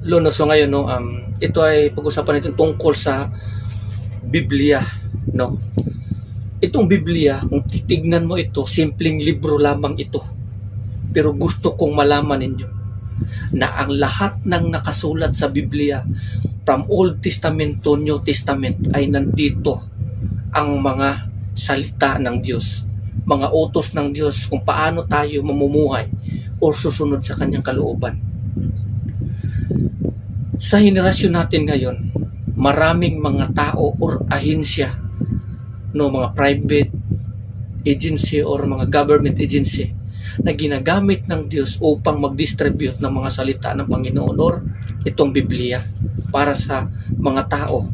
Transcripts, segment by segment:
Lono, so ngayon, no, um, ito ay pag-usapan natin tungkol sa Biblia, no? Itong Biblia, kung titignan mo ito, simpleng libro lamang ito. Pero gusto kong malaman ninyo na ang lahat ng nakasulat sa Biblia, from Old Testament to New Testament, ay nandito ang mga salita ng Diyos, mga utos ng Diyos kung paano tayo mamumuhay o susunod sa kanyang kalooban sa henerasyon natin ngayon, maraming mga tao or ahensya, no, mga private agency or mga government agency na ginagamit ng Diyos upang mag-distribute ng mga salita ng Panginoon or itong Biblia para sa mga tao.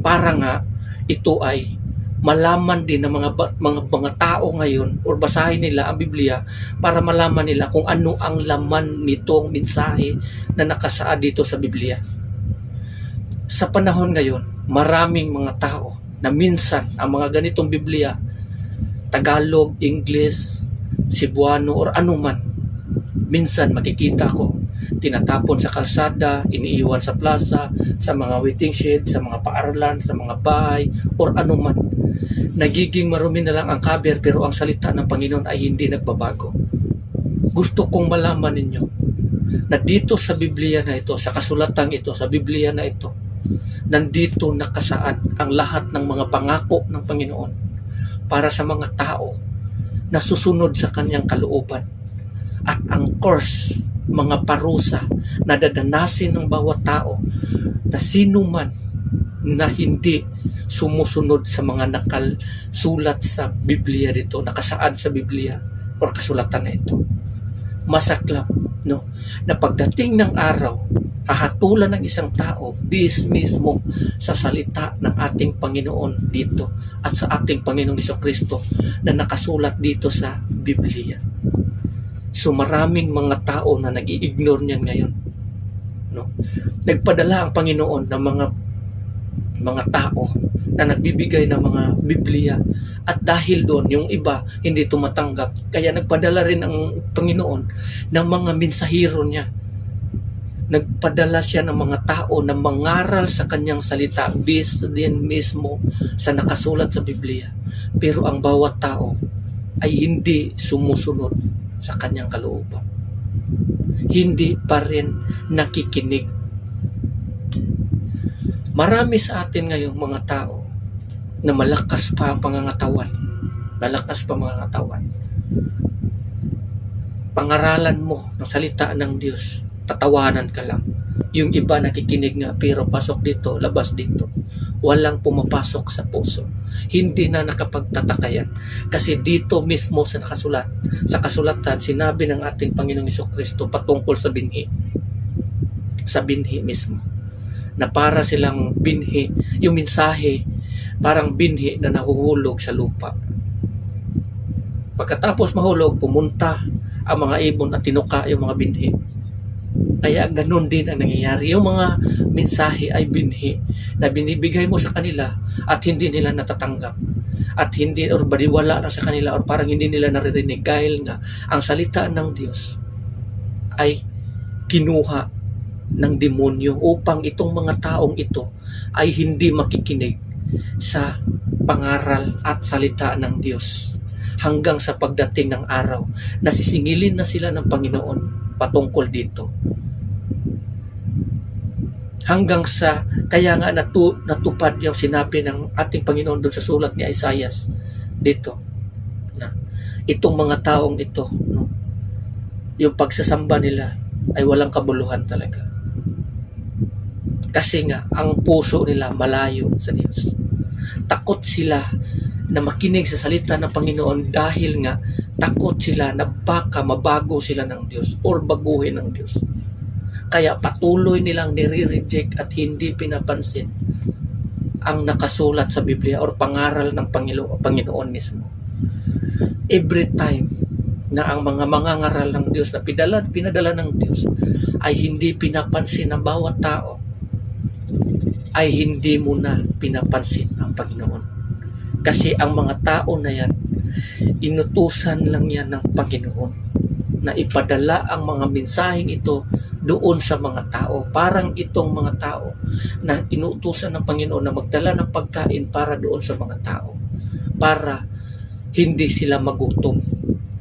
Para nga ito ay malaman din ng mga mga mga tao ngayon or basahin nila ang Biblia para malaman nila kung ano ang laman nitong mensahe na nakasaad dito sa Biblia. Sa panahon ngayon, maraming mga tao na minsan ang mga ganitong Biblia, Tagalog, English, Cebuano or anuman, minsan makikita ko tinatapon sa kalsada, iniiwan sa plaza, sa mga waiting shed, sa mga paaralan, sa mga bahay, or anuman. Nagiging marumi na lang ang cover pero ang salita ng Panginoon ay hindi nagbabago. Gusto kong malaman ninyo na dito sa Biblia na ito, sa kasulatang ito, sa Biblia na ito, nandito nakasaad ang lahat ng mga pangako ng Panginoon para sa mga tao na susunod sa kanyang kalooban. At ang course, mga parusa na dadanasin ng bawat tao na sino man na hindi sumusunod sa mga nakasulat sa Biblia dito, nakasaad sa Biblia o kasulatan na ito. Masaklap, no? Na pagdating ng araw, hahatulan ng isang tao bis mismo sa salita ng ating Panginoon dito at sa ating Panginoong Iso Kristo na nakasulat dito sa Biblia. So maraming mga tao na nag-i-ignore niyan ngayon. No? Nagpadala ang Panginoon ng mga mga tao na nagbibigay ng mga Biblia. At dahil doon yung iba hindi tumatanggap. Kaya nagpadala rin ang Panginoon ng mga mensahero niya. Nagpadala siya ng mga tao na mangaral sa kanyang salita based din mismo sa nakasulat sa Biblia. Pero ang bawat tao ay hindi sumusunod sa kanyang kalooban. Hindi pa rin nakikinig Marami sa atin ngayong mga tao na malakas pa ang pangangatawan. Malakas pa ang pangangatawan. Pangaralan mo ng salita ng Diyos, tatawanan ka lang. Yung iba nakikinig nga pero pasok dito, labas dito. Walang pumapasok sa puso. Hindi na nakapagtatakayan. Kasi dito mismo sa nakasulat, sa kasulatan, sinabi ng ating Panginoong Kristo patungkol sa binhi. Sa binhi mismo na para silang binhi, yung mensahe parang binhi na nahuhulog sa lupa. Pagkatapos mahulog, pumunta ang mga ibon at tinuka yung mga binhi. Kaya ganun din ang nangyayari. Yung mga mensahe ay binhi na binibigay mo sa kanila at hindi nila natatanggap. At hindi or baliwala na sa kanila or parang hindi nila naririnig dahil nga ang salita ng Diyos ay kinuha ng demonyo upang itong mga taong ito ay hindi makikinig sa pangaral at salita ng Diyos. Hanggang sa pagdating ng araw na sisingilin na sila ng Panginoon patungkol dito. Hanggang sa kaya nga natu, natupad yung sinabi ng ating Panginoon doon sa sulat ni Isaiah dito na itong mga taong ito no, yung pagsasamba nila ay walang kabuluhan talaga kasi nga, ang puso nila malayo sa Diyos. Takot sila na makinig sa salita ng Panginoon dahil nga takot sila na baka mabago sila ng Diyos or baguhin ng Diyos. Kaya patuloy nilang nire-reject at hindi pinapansin ang nakasulat sa Biblia or pangaral ng Panginoon, Panginoon mismo. Every time na ang mga mangangaral ng Diyos na pinadala, pinadala ng Diyos ay hindi pinapansin ng bawat tao ay hindi mo na pinapansin ang Panginoon. Kasi ang mga tao na yan, inutusan lang yan ng Panginoon na ipadala ang mga mensaheng ito doon sa mga tao. Parang itong mga tao na inuutusan ng Panginoon na magdala ng pagkain para doon sa mga tao. Para hindi sila magutom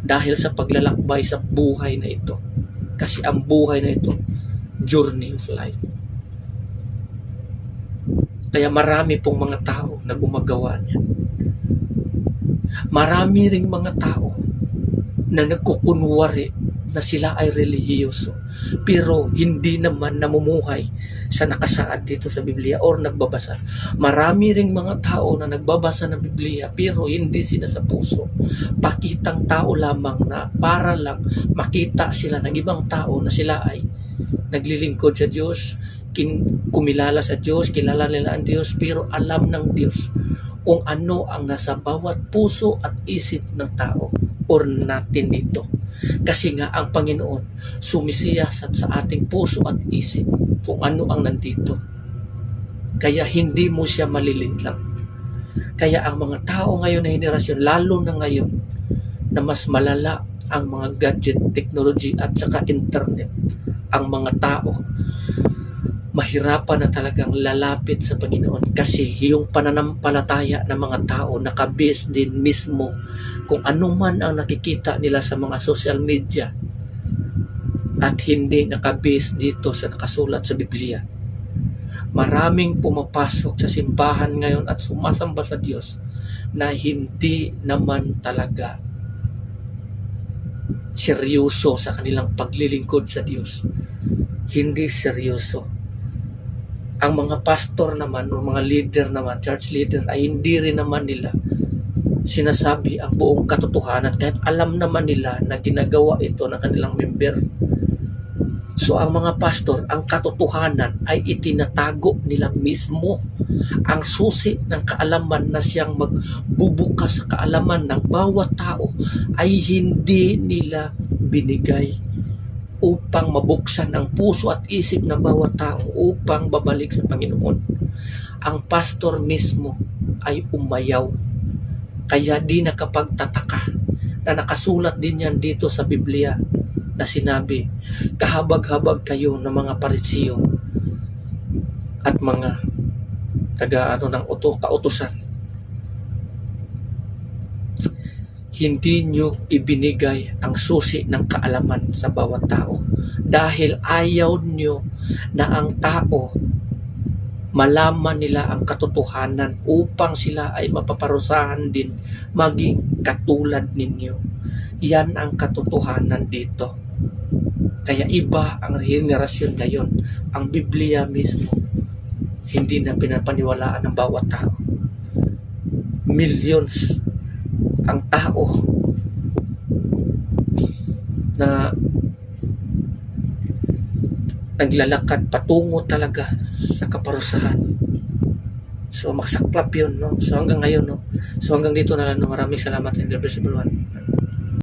dahil sa paglalakbay sa buhay na ito. Kasi ang buhay na ito, journey of life. Kaya marami pong mga tao na gumagawa niya. Marami ring mga tao na nagkukunwari na sila ay relihiyoso pero hindi naman namumuhay sa nakasaad dito sa Biblia or nagbabasa. Marami ring mga tao na nagbabasa ng Biblia pero hindi sila sa puso. Pakitang tao lamang na para lang makita sila ng ibang tao na sila ay naglilingkod sa Diyos, kin, kumilala sa Diyos, kilala nila ang Diyos, pero alam ng Diyos kung ano ang nasa bawat puso at isip ng tao or natin ito. Kasi nga ang Panginoon sumisiyasat sa ating puso at isip kung ano ang nandito. Kaya hindi mo siya malilinglang. Kaya ang mga tao ngayon na henerasyon, lalo na ngayon, na mas malala ang mga gadget, technology at saka internet, ang mga tao, mahirapan na talagang lalapit sa Panginoon kasi yung pananampalataya ng mga tao nakabase din mismo kung ano man ang nakikita nila sa mga social media at hindi nakabase dito sa nakasulat sa Biblia. Maraming pumapasok sa simbahan ngayon at sumasamba sa Diyos na hindi naman talaga seryoso sa kanilang paglilingkod sa Diyos. Hindi seryoso ang mga pastor naman o mga leader naman, church leader ay hindi rin naman nila sinasabi ang buong katotohanan kahit alam naman nila na ginagawa ito ng kanilang member. So ang mga pastor, ang katotohanan ay itinatago nila mismo. Ang susi ng kaalaman na siyang magbubukas sa kaalaman ng bawat tao ay hindi nila binigay upang mabuksan ang puso at isip ng bawat tao upang babalik sa Panginoon. Ang pastor mismo ay umayaw. Kaya di nakapagtataka na nakasulat din yan dito sa Biblia na sinabi, kahabag-habag kayo ng mga parisiyo at mga taga ano ng uto, kautusan hindi nyo ibinigay ang susi ng kaalaman sa bawat tao dahil ayaw nyo na ang tao malaman nila ang katotohanan upang sila ay mapaparusahan din maging katulad ninyo. Yan ang katotohanan dito. Kaya iba ang henerasyon ngayon. Ang Biblia mismo hindi na pinapaniwalaan ng bawat tao. Millions ang tao na naglalakad patungo talaga sa kaparusahan. So, maksaklap yun, no? So, hanggang ngayon, no? So, hanggang dito na lang, no? Maraming salamat bless everyone.